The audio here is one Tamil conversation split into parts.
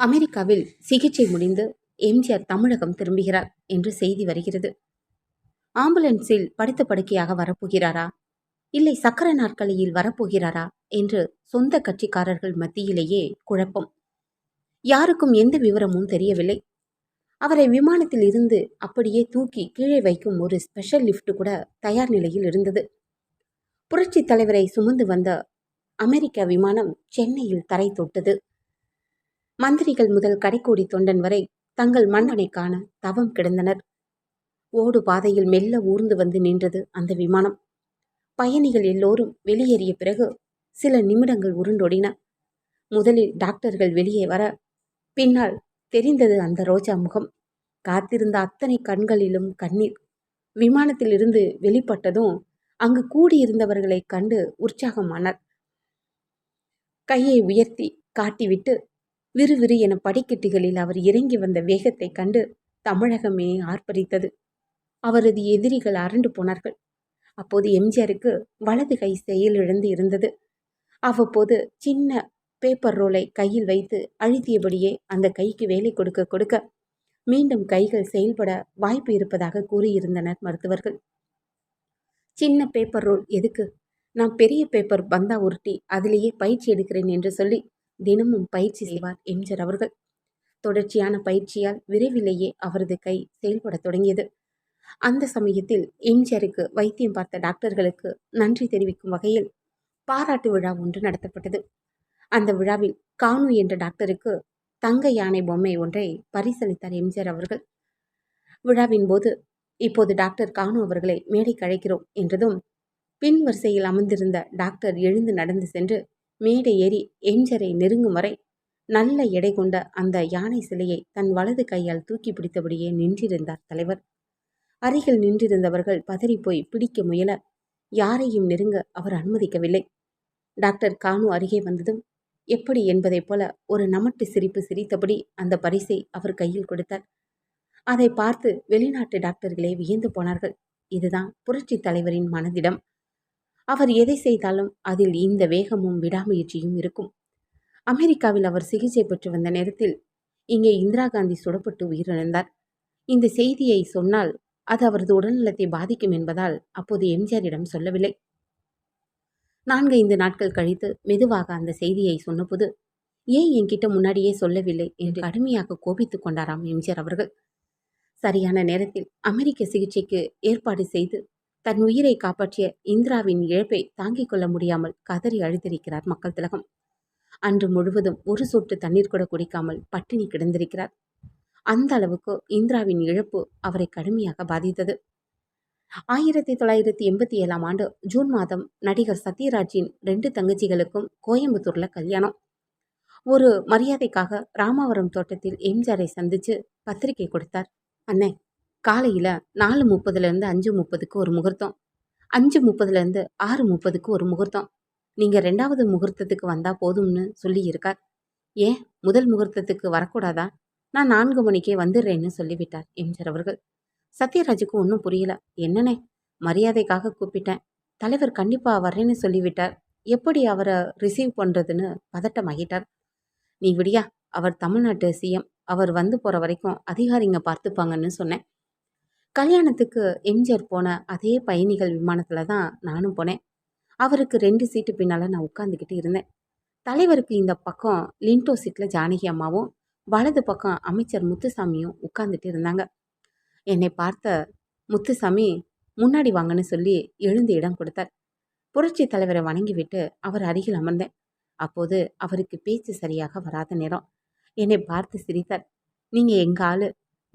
அமெரிக்காவில் சிகிச்சை முடிந்து எம்ஜிஆர் தமிழகம் திரும்புகிறார் என்று செய்தி வருகிறது. ஆம்புலன்ஸில் படுத்த படுக்கையாக வரப்போகிறாரா? இல்லை சக்கர நாற்காலியில் வரப்போகிறாரா? என்று சொந்த கட்சிக்காரர்கள் மத்தியிலேயே குழப்பம். யாருக்கும் எந்த விவரமும் தெரியவில்லை. அவரை விமானத்தில் இருந்து அப்படியே தூக்கி கீழே வைக்கும் ஒரு ஸ்பெஷல் லிஃப்ட் கூட தயார் நிலையில் இருந்தது. புரட்சி தலைவரை சுமந்து வந்த அமெரிக்க விமானம் சென்னையில் தரை தொட்டது. மந்திரிகள் முதல் கடைக்கோடி தொண்டன் வரை தங்கள் மன்னனை காண தவம் கிடந்தனர். ஓடு பாதையில் மெல்ல ஊர்ந்து வந்து நின்றது அந்த விமானம். பயணிகள் எல்லோரும் வெளியேறிய பிறகு சில நிமிடங்கள் உருண்டோடின. முதலில் டாக்டர்கள் வெளியே வர பின்னால் தெரிந்தது அந்த ரோஜா முகம். காத்திருந்த அத்தனை கண்களிலும் கண்ணீர். விமானத்திலிருந்து வெளிப்பட்டதும் அங்கு கூடியிருந்தவர்களை கண்டு உற்சாகமானார். கையை உயர்த்தி காட்டிவிட்டு விறுவிறு என படிக்கட்டுகளில் அவர் இறங்கி வந்த வேகத்தை கண்டு தமிழகமே ஆர்ப்பரித்தது. அவரது எதிரிகள் அரண்டு போனார்கள். அப்போது எம்ஜிஆருக்கு வலது கை செயலிழந்து இருந்தது. அவ்வப்போது சின்ன பேப்பர் ரோலை கையில் வைத்து அழுத்தியபடியே அந்த கைக்கு வேலை கொடுக்க கொடுக்க மீண்டும் கைகள் செயல்பட வாய்ப்பு இருப்பதாக கூறியிருந்தனர் மருத்துவர்கள். சின்ன பேப்பர் ரோல் எதுக்கு? நான் பெரிய பேப்பர் பந்தா உருட்டி அதிலேயே பயிற்சி எடுக்கிறேன் என்று சொல்லி தினமும் பயிற்சி செய்வார் எம்ஜர் அவர்கள். தொடர்ச்சியான பயிற்சியால் விரைவிலேயே அவரது கை செயல்படத் தொடங்கியது. அந்த சமயத்தில் எம்ஜிஆருக்கு வைத்தியம் பார்த்த டாக்டர்களுக்கு நன்றி தெரிவிக்கும் வகையில் பாராட்டு விழா ஒன்று நடத்தப்பட்டது. அந்த விழாவில் கானு என்ற டாக்டருக்கு தங்க யானை பொம்மை ஒன்றை பரிசளித்தார் எம்ஜிஆர் அவர்கள். விழாவின் போது இப்போது டாக்டர் கானு அவர்களை மேடைக்கு அழைக்கிறோம் என்றதும் பின் வரிசையில் அமர்ந்திருந்த டாக்டர் எழுந்து நடந்து சென்று மேடை ஏறி எம்ஜரை நெருங்கும் வரை நல்ல எடை கொண்ட அந்த யானை சிலையை தன் வலது கையால் தூக்கி பிடித்தபடியே நின்றிருந்தார் தலைவர். அருகில் நின்றிருந்தவர்கள் பதறிப்போய் பிடிக்க முயல யாரையும் நெருங்க அவர் அனுமதிக்கவில்லை. டாக்டர் கானு அருகே வந்ததும் எப்படி என்பதைப் போல ஒரு நமட்டு சிரிப்பு சிரித்தபடி அந்த பரிசை அவர் கையில் கொடுத்தார். அதை பார்த்து வெளிநாட்டு டாக்டர்களே வியந்து போனார்கள். இதுதான் புரட்சி தலைவரின் மனதிடம். அவர் எதை செய்தாலும் அதில் இந்த வேகமும் விடாமுயற்சியும் இருக்கும். அமெரிக்காவில் அவர் சிகிச்சை பெற்று வந்த நேரத்தில் இங்கே இந்திரா காந்தி சுடப்பட்டு உயிரிழந்தார். இந்த செய்தியை சொன்னால் அது அவரது உடல்நலத்தை பாதிக்கும் என்பதால் அப்போது எம்ஜிஆரிடம் சொல்லவில்லை. நான்கு ஐந்து நாட்கள் கழித்து மெதுவாக அந்த செய்தியை சொன்னபோது ஏன் என்கிட்ட முன்னாடியே சொல்லவில்லை என்று கடுமையாக கோபித்துக் கொண்டாராம் எம்ஜிஆர் அவர்கள். சரியான நேரத்தில் அமெரிக்க சிகிச்சைக்கு ஏற்பாடு செய்து தன் உயிரை காப்பாற்றிய இந்திராவின் இழப்பை தாங்கிக் கொள்ள முடியாமல் கதறி அழுத்திருக்கிறார் மக்கள் திலகம். அன்று முழுவதும் ஒரு சொட்டு தண்ணீர் கூட குடிக்காமல் பட்டினி கிடந்திருக்கிறார். அந்த அளவுக்கு இந்திராவின் இழப்பு அவரை கடுமையாக பாதித்தது. ஆயிரத்தி தொள்ளாயிரத்தி எண்பத்தி ஏழாம் ஆண்டு ஜூன் மாதம் நடிகர் சத்யராஜின் ரெண்டு தங்கச்சிகளுக்கும் கோயம்புத்தூர்ல கல்யாணம். ஒரு மரியாதைக்காக ராமாவரம் தோட்டத்தில் எம்ஜிஆரை சந்திச்சு பத்திரிகை கொடுத்தார். அண்ணே காலையில் நாலு முப்பதுலேருந்து அஞ்சு முப்பதுக்கு ஒரு முகூர்த்தம். அஞ்சு முப்பதுலேருந்து ஆறு முப்பதுக்கு ஒரு முகூர்த்தம். நீங்கள் ரெண்டாவது முகூர்த்தத்துக்கு வந்தால் போதும்னு சொல்லி இருக்கார். ஏன்? முதல் முகூர்த்தத்துக்கு வரக்கூடாதா? நான் நான்கு மணிக்கே வந்துடுறேன்னு சொல்லிவிட்டார் எம்ஜர் அவர்கள். சத்யராஜுக்கு ஒன்றும் புரியல. என்னனே மரியாதைக்காக கூப்பிட்டேன். தலைவர் கண்டிப்பாக வர்றேன்னு சொல்லிவிட்டார். எப்படி அவரை ரிசீவ் பண்ணுறதுன்னு பதட்டமாகிட்டார். நீ விடியா அவர் தமிழ்நாட்டு சிஎம் அவர் வந்து போகிற வரைக்கும் அதிகாரிங்க பார்த்துப்பாங்கன்னு சொன்னேன். கல்யாணத்துக்கு எம்ஜிஆர் போன அதே பயணிகள் விமானத்தில் தான் நானும் போனேன். அவருக்கு ரெண்டு சீட்டு பின்னால் நான் உட்காந்துக்கிட்டு இருந்தேன். தலைவருக்கு இந்த பக்கம் லிண்டோ சீட்டில் ஜானகி அம்மாவும் வலது பக்கம் அமைச்சர் முத்துசாமியும் உட்காந்துட்டு இருந்தாங்க. என்னை பார்த்த முத்துசாமி முன்னாடி வாங்கன்னு சொல்லி எழுந்து இடம் கொடுத்தார். புரட்சி தலைவரை வணங்கிவிட்டு அவர் அருகில் அமர்ந்தேன். அப்போது அவருக்கு பேச்சு சரியாக வராத நேரம். என்னை பார்த்து சிரித்தார். நீங்கள் எங்கள் ஆள்?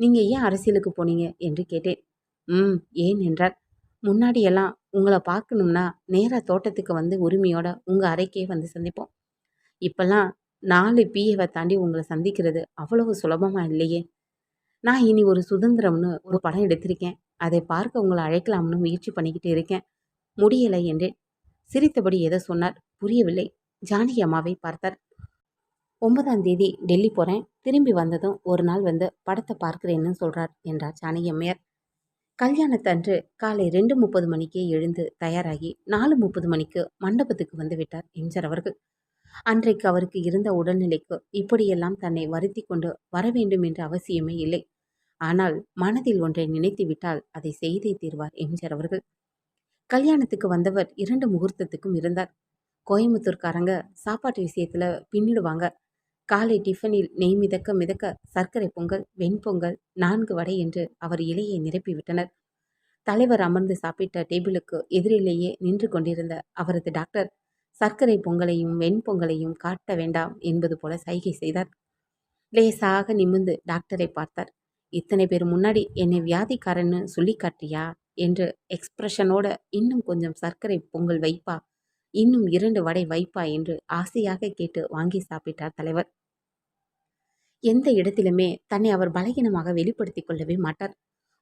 நீங்கள் ஏன் அரசியலுக்கு போனீங்க? என்று கேட்டேன். ம் ஏன்? என்றார் முன்னாடியெல்லாம் உங்களை பார்க்கணும்னா நேராக தோட்டத்துக்கு வந்து உரிமையோட உங்கள் அறைக்கே வந்து சந்திப்போம். இப்போல்லாம் நாலு பிஏவை தாண்டி உங்களை சந்திக்கிறது அவ்வளவு சுலபமாக இல்லையே. நான் இனி ஒரு சுதந்திரம்னு ஒரு படம் எடுத்திருக்கேன். அதை பார்க்க உங்களை அழைக்கலாம்னு முயற்சி பண்ணிக்கிட்டு இருக்கேன். முடியலை என்றேன். சிரித்தபடி எதை சொன்னார்? புரியவில்லை. ஜானகி அம்மாவை பார்த்தார். ஒன்பதாம் தேதி டெல்லி போகிறேன் திரும்பி வந்ததும் ஒரு நாள் வந்து படத்தை பார்க்கிறேன்னு சொல்கிறார் என்றார் ஜானகி கல்யாணத்தன்று காலை ரெண்டு முப்பது மணிக்கே எழுந்து தயாராகி நாலு முப்பது மணிக்கு மண்டபத்துக்கு வந்து விட்டார் எம்ஜர் அவர்கள். அன்றைக்கு அவருக்கு இருந்த உடல்நிலைக்கு இப்படியெல்லாம் தன்னை வருத்தி கொண்டு வர வேண்டும் என்ற அவசியமே இல்லை. ஆனால் மனதில் ஒன்றை நினைத்து விட்டால் அதை செய்தே தீர்வார் எம்ஜிஆர் அவர்கள். கல்யாணத்துக்கு வந்தவர் இரண்டு முகூர்த்தத்துக்கும் இருந்தார். கோயம்புத்தூர்காரங்க சாப்பாட்டு விஷயத்தில் பின்னிடுவாங்க. காலை டிஃபனில் நெய் மிதக்க மிதக்க சர்க்கரை பொங்கல் வெண்பொங்கல் நான்கு வடை என்று அவர் இலையை நிரப்பிவிட்டனர். தலைவர் அமர்ந்து சாப்பிட்ட டேபிளுக்கு எதிரிலேயே நின்று கொண்டிருந்த அவரது டாக்டர் சர்க்கரை பொங்கலையும் வெண்பொங்கலையும் காட்ட வேண்டாம் என்பது போல சைகை செய்தார். லேசாக நிமிந்து டாக்டரை பார்த்தார். இத்தனை பேர் முன்னாடி என்னை வியாதிக்காரன்னு சொல்லி காட்டியா என்று எக்ஸ்பிரஷனோட இன்னும் கொஞ்சம் சர்க்கரை பொங்கல் வைப்பா இன்னும் இரண்டு வடை வைப்பா என்று ஆசையாக கேட்டு வாங்கி சாப்பிட்டார் தலைவர். எந்த இடத்திலுமே தன்னை அவர் பலகீனமாக வெளிப்படுத்திக் கொள்ளவே மாட்டார்.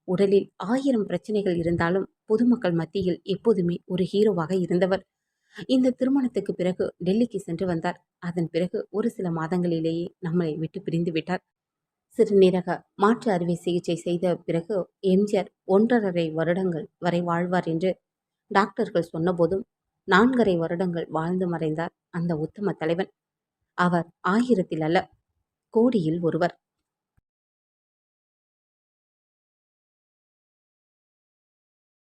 உடலில் ஆயிரம் பிரச்சனைகள் இருந்தாலும் பொதுமக்கள் மத்தியில் எப்போதுமே ஒரு ஹீரோவாக இருந்தவர். இந்த திருமணத்துக்கு பிறகு டெல்லிக்கு சென்று வந்தார். அதன் பிறகு ஒரு சில மாதங்களிலேயே நம்மளை விட்டு பிரிந்து விட்டார். சிறுநீரக மாற்று அறுவை சிகிச்சை செய்த பிறகு எம்ஜிஆர் ஒன்றரை வருடங்கள் வரை வாழ்வார் என்று டாக்டர்கள் சொன்னபோதும் நான்கரை வருடங்கள் வாழ்ந்து மறைந்தார் அந்த உத்தம தலைவன். அவர் ஆயிரத்தில் அல்ல கோடியில் ஒருவர்.